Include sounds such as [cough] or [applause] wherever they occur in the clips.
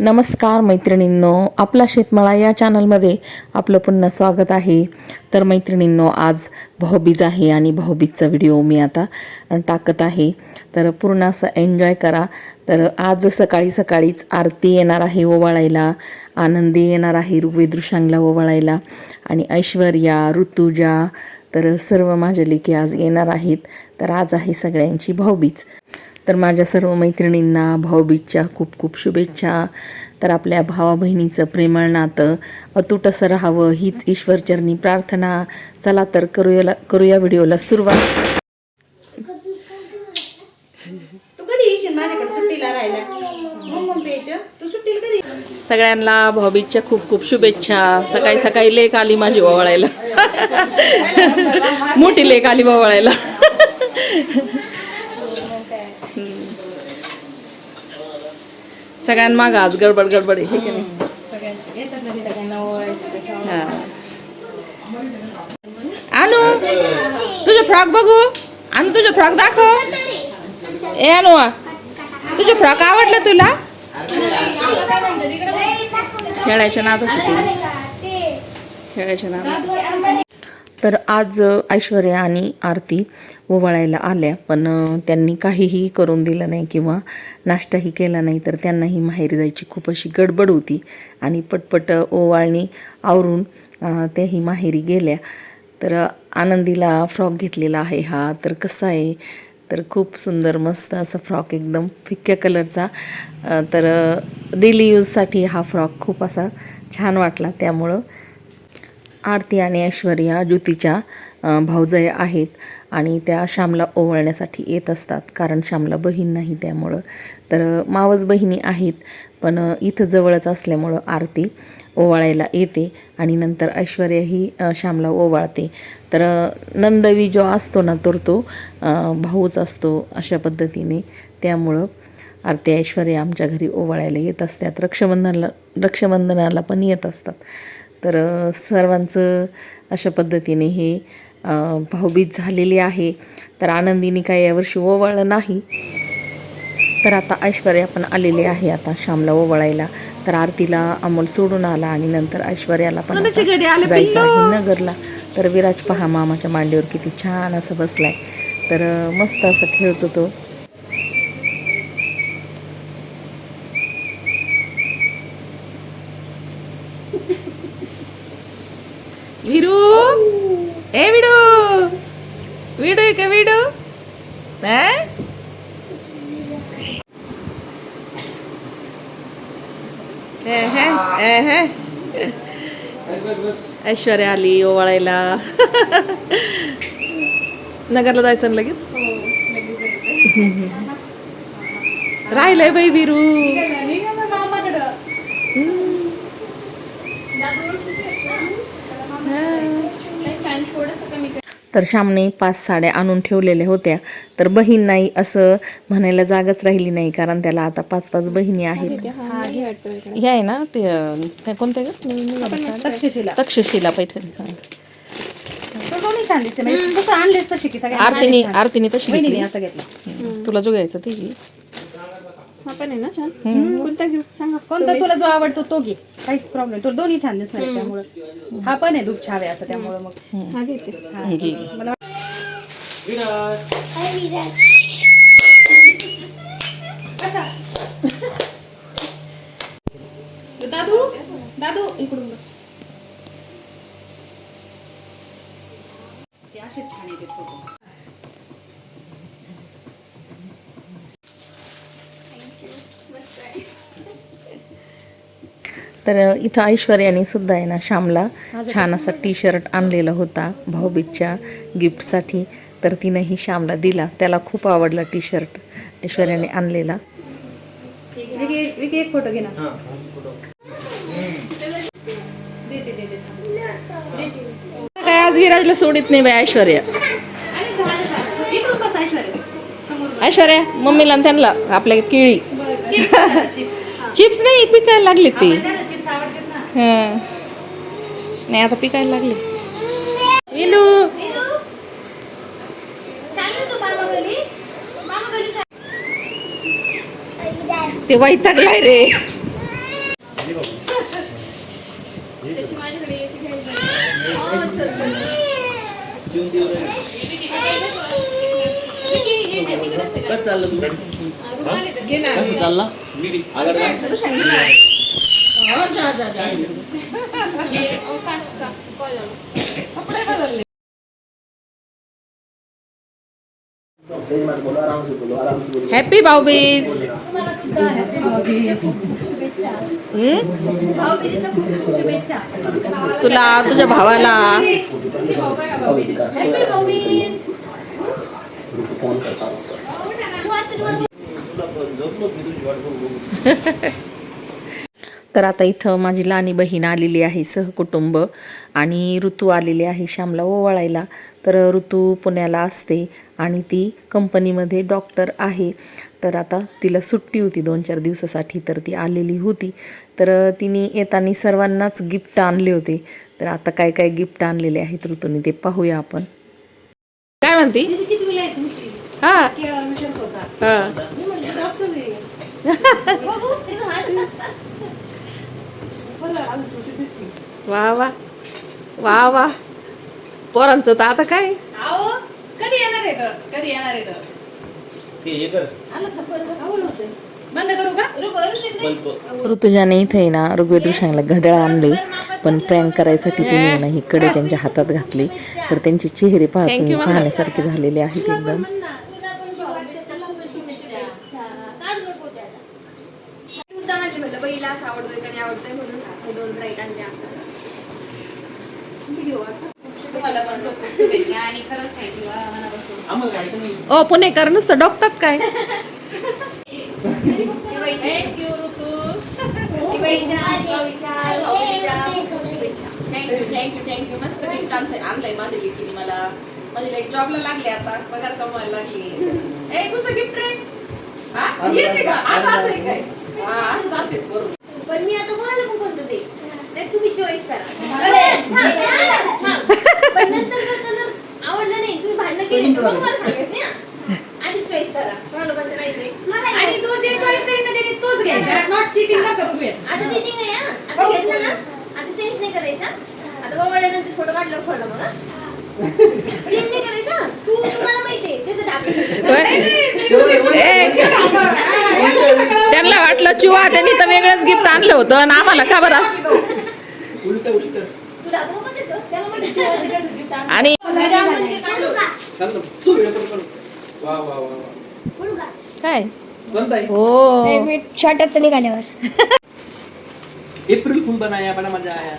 नमस्कार मैत्रिणींनो आपला शेतमाळा या चॅनलमध्ये आपलं पुन्हा स्वागत आहे. तर मैत्रिणींनो आज भाऊबीज आहे आणि भाऊबीजचा व्हिडिओ मी आता टाकत आहे. तर पूर्ण असं एन्जॉय करा. तर आज सकाळी सकाळीच आरती येणार आहे ओवाळायला. आनंदी येणार आहे ऋग्वेदृशांगला ओवाळायला. आणि ऐश्वर्या ऋतुजा तर सर्व माझ्या लेखी आज येणार आहेत. तर आज आहे सगळ्यांची भाऊबीज. तर माझ्या सर्व मैत्रिणींना भाऊबीजच्या खूप खूप शुभेच्छा. तर आपल्या भावा बहिणीचं प्रेमळ नातं अतूट असं राहावं हीच ईश्वरचरणी प्रार्थना. चला तर करूयाला करूया व्हिडिओला सुरुवात. तू कधी येशील? माझ्याकडे सुट्टीला राहायला मग पेज तू सुट्टीला कधी सगळ्यांना भाऊबीजच्या खूप खूप शुभेच्छा. सकाळी सकाळी लेक आली माझी ओवाळायला. [laughs] मोठी लेक आली ओवाळायला. सगळ्यांमाग आज गडबड गडबड आहे हे की नाही. आणू तुझे फ्रॉक बघू? आणू तुझे फ्रॉक दाखव. ए आणू तुझे फ्रॉक आवडलं तुला? खेळायच्या नादात खेळायच्या नादात. तर आज ऐश्वर्या आणि आरती ओवाळायला आल्या पण त्यांनी काहीही करून दिलं नाही किंवा नाश्ताही केला नाही तर त्यांनाही माहेरी जायची खूप अशी गडबड होती आणि पटपट ओवाळणी आवरून त्याही माहेरी गेल्या. तर आनंदीला फ्रॉक घेतलेला आहे हा. तर कसा आहे? तर खूप सुंदर मस्त असा फ्रॉक एकदम फिक्क्या कलरचा. तर डेली यूजसाठी हा फ्रॉक खूप असा छान वाटला. त्यामुळं आरती आणि ऐश्वर्या ज्योतीच्या भाऊजय आहेत आणि त्या श्यामला ओवळण्यासाठी येत असतात. कारण श्यामला बहीण नाही त्यामुळं. तर मावस बहिणी आहेत पण इथं जवळच असल्यामुळं आरती ओवाळायला येते आणि नंतर ऐश्वर्या ही श्यामला ओवाळते. तर नंदवी जो असतो ना तर तो भाऊच असतो अशा पद्धतीने. त्यामुळं आरती ऐश्वर्या आमच्या घरी ओवाळायला येत असतात. रक्षाबंधनाला रक्षाबंधनाला पण येत असतात. तर सर्वांचं अशा पद्धतीने हे भाऊबीज झालेली आहे. तर आनंदीने काय यावर्षी ओवाळलं नाही. तर आता ऐश्वर्या पण आलेली आहे आता श्यामला ओवाळायला. तर आरतीला अमोल सोडून आला आणि नंतर ऐश्वर्याला पण जायचं आहे नगरला तर विराज पहा मामाच्या मांडीवर किती छान असं बसलाय. तर मस्त असं खेळतो तो विरू ए विडू! विडू का विडू? ऐश्वर्या आली ओवाळायला नगरला जायचं लगेच राहिलंय बाई विरू तर श्यामने पाच साड्या आणून ठेवलेल्या होत्या. तर बहीण नाही असं म्हणायला जागाच राहिली नाही कारण त्याला आता पाच पाच बहिणी आहेत. हे आहे ना ते अं, ते कोणते ग? तक्षशिला. तक्षशिला पैठणी. आरतीने आरतीने तशी तुला जो घ्यायचा ते. हा पण आहे ना छान? कोणता घेऊ? सांगा. कोणता तुला जो आवडतो तो घे. काहीच प्रॉब्लेम तुला दोन्ही छान दिसणार त्यामुळं. हा पण आहे दूध छावे असं त्यामुळं मग. हा घेते. मला दादू? दादू? इकडून बस. ते असेच छान येते फोटो तर इथं ऐश्वर्याने सुद्धा आहे ना श्यामला छान असा टी शर्ट आणलेला होता भाऊबीजच्या गिफ्टसाठी तर तिनंही श्यामला दिला. त्याला खूप आवडला टी शर्ट ऐश्वर्याने आणलेला. एक फोटो काय आज विराजला सोडित नाही बाई ऐश्वर्या. ऐश्वर्या. मम्मीला त्यांना आपल्या केळी. Chips chips. [laughs] चिप्स नाही पिकायला लागले ते. नाही आता पिकायला लागले. विलू. ते वैतागलाय रे. चाललं चालला. हे, अहो, का- का- कॉल आला. हॅपी भाऊबीज हम्म? भाऊबीजेच्या खूप खूप शुभेच्छा तुला तुझ्या भावाला तुमचे भाऊ बघा भाऊबीजेच्या. Happy भाऊबीज. तर आता इथं माझी लहानी बहीण आलेली आहे सहकुटुंब. आणि ऋतू आलेली आहे श्यामला ओवाळायला. तर ऋतू पुण्याला असते आणि ती कंपनीमध्ये डॉक्टर आहे. तर आता तिला सुट्टी होती दोन चार दिवसासाठी तर ती आलेली होती. तर तिने येताना सर्वांनाच गिफ्ट आणले होते. तर आता काय काय गिफ्ट आणलेले आहेत ऋतूने ते पाहूया आपण. काय म्हणती? हा. हा. [laughs] वा वा. वा वा. पोरांचं तर आता काय? अहो, कधी येणार आहे ग? कधी येणार आहे ग? ते हे कर. बंद करू का? रुको, ऋषिक नाही. बल्ब ऋतुजाने इथे आहे ना ऋग्वेद ऋषांना घड्याळ आणले. पण प्रँक करायसाठी तिने ना ही कडे त्यांच्या हातात घातली. तर त्यांचे चेहरे पाहा तुम्ही पाहण्यासारखे झालेले आहेत एकदम तुला पण शुभेच्छा, तुला पण शुभेच्छा. काढू नको ते आता. मुद्दाम आणली म्हणलं, बाईला असं आवडतोय का नाही आवडतोय म्हणून हे दोन ब्राईट आणले आपल्याला. किती घेऊ आता? तुम्हाला पण खूप खूप शुभेच्छा आणि खरंच माहिती वा मनापासून. आम्हाला काय तर नाही ओ पुणेकर नुसतं डोकतात काय? थँक्यू ऋतू. दिवाळीच्या दिवाळीच्या भाऊबीजेच्या खूप खूप शुभेच्छा. Thank you thank you thank you मस्त गिफ्ट आमचं आणलंय माझ्या लेकीने मला माझी लेक जॉबला लागली आता. पगार कमवायला लागली. ए तुझं गिफ्ट रे. हा? का? आज असं काय? हा असेल बरोबर. पण मी आता कोणाला पण तुम्ही चॉईस करा हा, पण नंतर जर कलर आवडला नाही तुम्ही भांडणं केली तर मग मला सांगायचं ना आधी चॉईस करा आणि जो जे चॉईस करेन ना त्याने तोच घ्यायचा नॉट चिटिंग ना करू आता चिटिंग नाही हा आता घेतलं ना आता चेंज नाही करायचा आता गोवाड्यानंतर फोटो काढल्यावर मग चेंज नाही करायचा तू तुम्हाला माहितीये त्याचं ढाकून ए, त्यांना वाटलं चुवा त्यांनी तर वेगळंच गिफ्ट आणलं होतं आणि आम्हाला का बरं असं? उलट उलट. आणि काय हो. छोट्याच निघाल्यावर. एप्रिल फुल बनाया बड़ा मजा आया.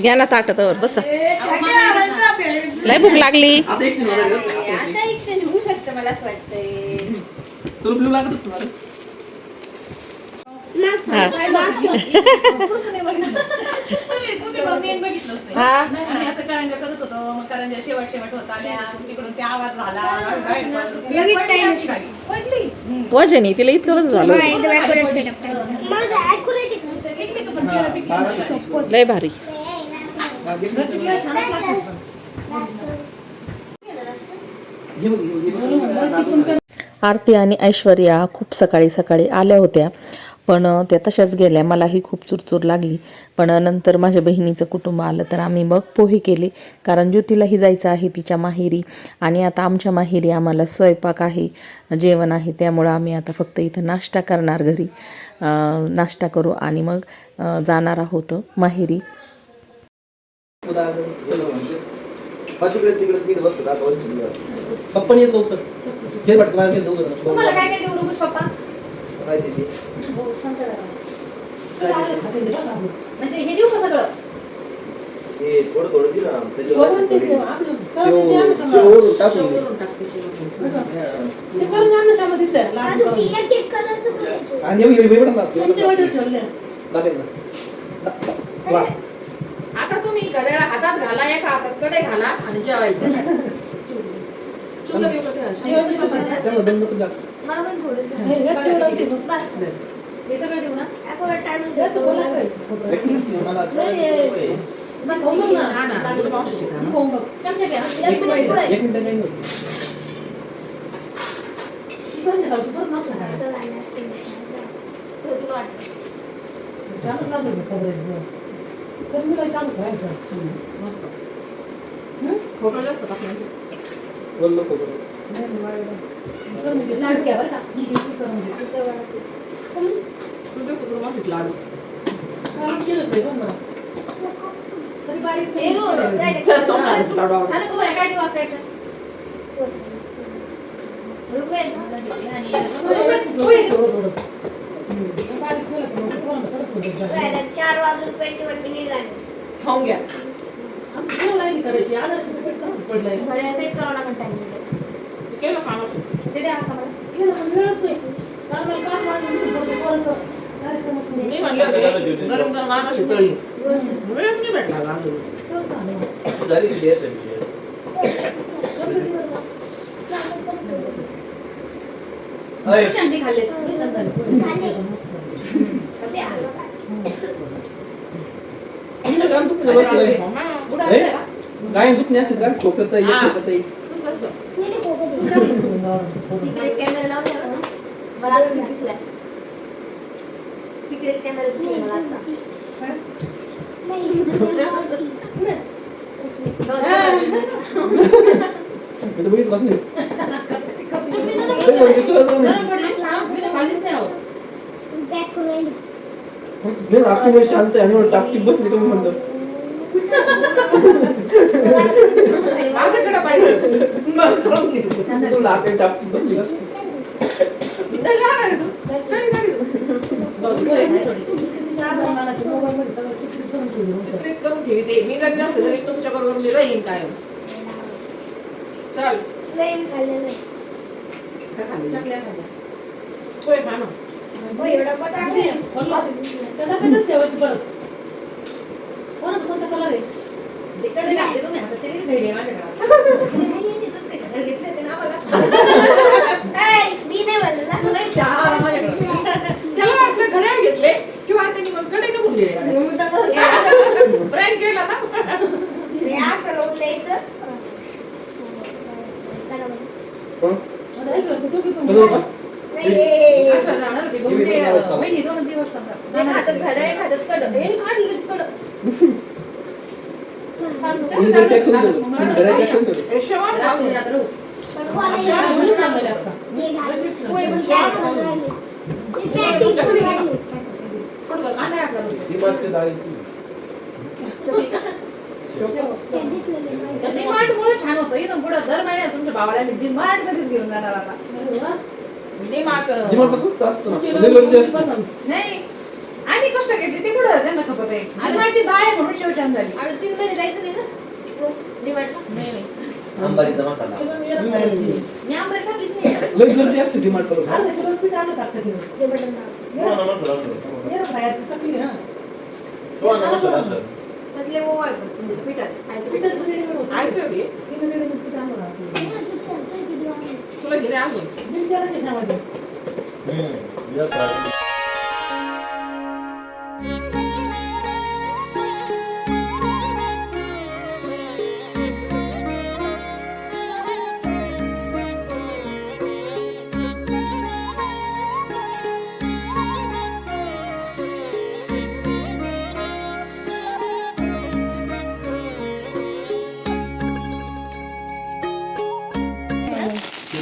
घ्या ना ताटावर बसा. लय भूक लागली. आता एक होऊ शकतं मला असं वाटतंय. तुला ब्लू लागत होतं? हा. [laughs] तुम्ही तुम्ही मम्मी आणि बघितलंच नाही. आम्ही असं करंजा करत होतो. मग करंजा शेवट शेवट होत आल्या. मग तिकडून ते आवाज झाला. पडली आमची गाडी. पडली. वजनी तिला इतकं कसं झालं. लय भारी. आरती आणि ऐश्वर्या खूप सकाळी सकाळी आल्या होत्या. पण त्या तशाच गेल्या. मलाही खूप चुरचूर लागली. पण नंतर माझ्या बहिणीचं कुटुंब आलं तर आम्ही मग पोहे केले. कारण ज्योतीलाही जायचं आहे तिच्या माहेरी. आणि आता आमच्या माहेरी आम्हाला स्वयंपाक आहे जेवण आहे. त्यामुळं आम्ही आता फक्त इथं नाश्ता करणार घरी. नाश्ता करू आणि मग जाणार आहोत माहेरी. पप्पा? म्हणजे हे देऊ का सगळं? हे थोडं थोडं दे ना त्याच्यावर तेव- तेव वरून टाकून दे. आणि एवढी- एवढी वेळ लागतो. लागेल ना. वा. आता तुम्ही घड्याळ हातात घाला एका हातात कडे घाला आणि जेवायचं. Kobra løs og kaffe. मला पण थोडं द्या. बस. हे सगळं देऊ ना बस. चमचा घ्या. एक मिनिट एक मिनिट नाही होत. खोबरं जास्त टाकलं वल्ल खोबरं. लाडू घ्या बरं का लाडू त्या सोमवारीच लाडू आवडतात. आणि तू काय दिवस वाचायचं? चार वाजून ट्वेंटी वन मिनिट झाले खाऊन घ्या सेट करावं लागेल टाइम केलं खाणं ते द्या आता मला. मी म्हणले होते गरम गरम आणा शितळी वेळच नाही भेटला गं अजून. झाली की गॅस आहे विषय. अय, शांती खाल्ले काम तुमचं बघ की नाही. बुडा हे? असेल का? काय दूध नाही असतं का खोकत आहे हा. खोकत आहे तूच असतं. सिक्रेट कॅमेरा लावला ना मला आता दिसलाय सिक्रेट कॅमेरा दिसलाय मला आता मी तर बघितलंच नाही ते बघितलंच नाही. गरम पडली ना, मी तर खाल्लीच नाही अहो. पॅक करून राहिली. मी रात्री वेळ शांत आहे आणि एवढं टापटीप बसली तुम्ही म्हणलं माझ्याकडे पाहिजे मग करून घे तू. तुला? नाही लहान आहे तू. चित्रित करून ठेवी ते मी जरी नसते तरी तुमच्या बरोबर मी राहीन कायम चल प्रेम खाल्लेलं आहे. काय खाल्ली चकल्या खाल्ल्या पोहे खा ना तिकडे घातले तुम्ही आता ते नाही भेटले माझ्याकडे घेतले ते ना मला ऐ, मी नाही म्हणलं ना. तू नाही चहा आला माझ्याकडे त्याला वाटलं घड्याळ घेतले किंवा त्यांनी मग कडे करून गेले प्रँक केला ना हे असं लावून द्यायचं. कोण? बरोबर का? नाही, हे- आठवण राहणार होती. दोन ते, अं, वहिनी दोन दिवस समजा. हे हातात घड्याळ, हातात कडं. हे काढलं कडं. मी तर काय करून ठेवलं? मी घरात काय करून ठेवलं? हे शेवाळ लावून द्या. पण कोणाला हे घाल. पोहे पण हे शेवाळ घालून लावून. राहिली. हे packing करून राहिली. थोडं कांदा घातला तुम्ही. ती मागची डाळीची. चटणी का? हे दिसलं नाही माहिती. त्या डिमार्टमुळे छान होतं इथून पुढं दर महिन्यात तुमच्या भावाला डिमार्ट मध्येच घेऊन जाणार आता डिमार्ट नाही. आणि कष्ट घेतली ते कुठं? त्यांना खपत आहे. डिमार्टची डाळ आहे म्हणून शेवटान झाली आणि तीन महिने जायचं नाही ना? आंबारीचा मसाला लई गर्दी असते डिमांड करून हे बटन दाब. सोळा मसाला असतो. सोळा मसाला असतो. त्यातले ओवा आहे पण, म्हणजे. तुला गेले अजून. हम्म. या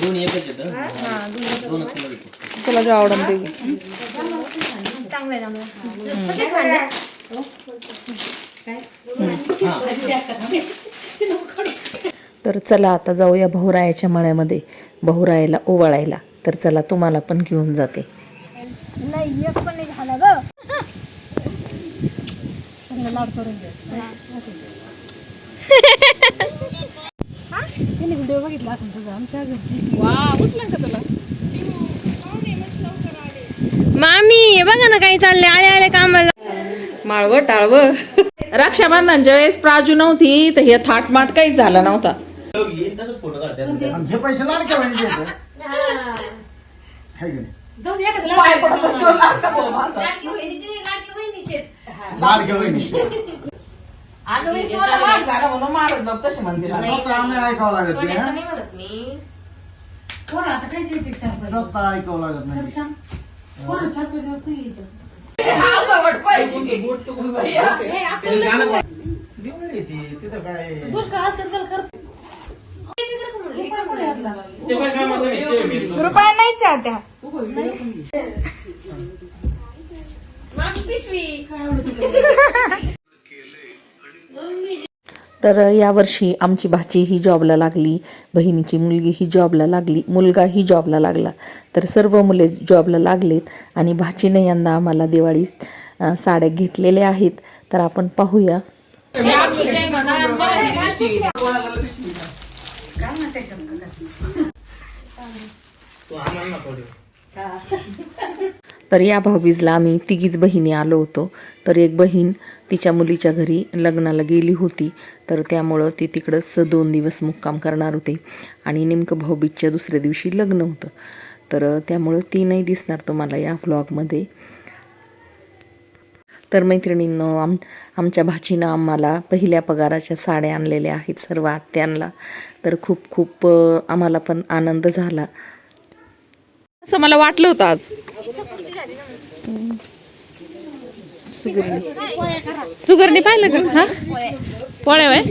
दोन्ही एकच येतं दोनच किलो देतो. तुला जे आवडून ते घे. चांगलं आहे, चांगलं आहे. खाल्ले तर चला आता जाऊया बहुरायाच्या मळ्यामध्ये बहुरायाला ओवाळायला. तर चला तुम्हाला पण घेऊन जाते. नाही एक पण नाही झालं ग. वा उचला का तुला? मामी हे बघा ना काही चालले आले आले कामाला. माळव टाळव. रक्षाबंधनच्या वेळेस प्राजू नव्हती तर हे थाटमाट काहीच झाला नव्हता. येईन तसंच फोटो काढतात पाय पडतो तो लाडका भाऊ माझा. अगं मी सोनं महाग झालं म्हणून मारत जाऊ तसे म्हणते मला. सोन्याचं नाही म्हणत मी. कोण आता काय जेवते चार पाच दिवस? स्वतः ऐकावं लागत नाही. कोण चार पाच दिवस नाही यायचं. रुपया नाही? चाहत्या [laughs] तर यावर्षी आमची भाची ही जॉबला लागली बहिणीची मुलगी ही जॉबला लागली मुलगा ही जॉबला लागला. तर सर्व मुले जॉबला लागलेत आणि भाचीने यंदा आम्हाला दिवाळी साड्या घेतलेल्या आहेत. तर आपण पाहूया. तर या भाऊबीजला आम्ही तिघीच बहिणी आलो होतो. तर एक बहीण तिच्या मुलीच्या घरी लग्नाला गेली होती. तर त्यामुळं ती तिकडंच दोन दिवस मुक्काम करणार होते. आणि नेमकं भाऊबीजच्या दुसऱ्या दिवशी लग्न होतं. तर त्यामुळं ती नाही दिसणार तुम्हाला या व्लॉगमध्ये तर मैत्रिणींनो आम आमच्या भाचीनं आम्हाला पहिल्या पगाराच्या साड्या आणलेल्या आहेत सर्व आत्यांना. तर खूप खूप आम्हाला पण आनंद झाला. असं मला वाटलं होतं आज. सुगरनी सुगरनी पाहिलं का? हा? पोळ्या वय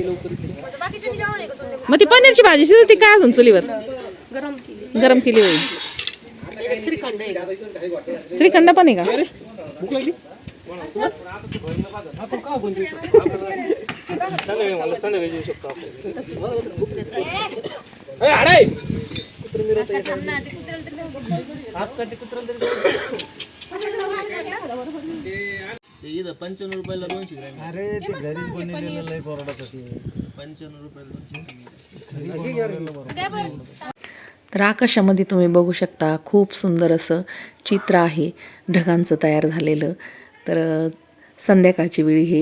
मग ती पनीरची भाजी शिजत ती काय अजून चुलीवर? गरम केली होईल श्रीखंड पण आहे का? इथं पंच्याण्णव रुपयाला दोनशे ग्रॅम अरे ते बनवलेलं लय परवडत होती पंच्याण्णव रुपयाला दोनशे तर आकाशामध्ये तुम्ही बघू शकता खूप सुंदर असं चित्र आहे ढगांचं तयार झालेलं. तर संध्याकाळची वेळी हे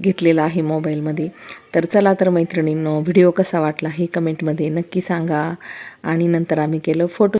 घेतलेलं आहे मोबाईलमध्ये. तर चला तर मैत्रिणींनो व्हिडिओ कसा वाटला हे कमेंटमध्ये नक्की सांगा. आणि नंतर आम्ही केलं फोटो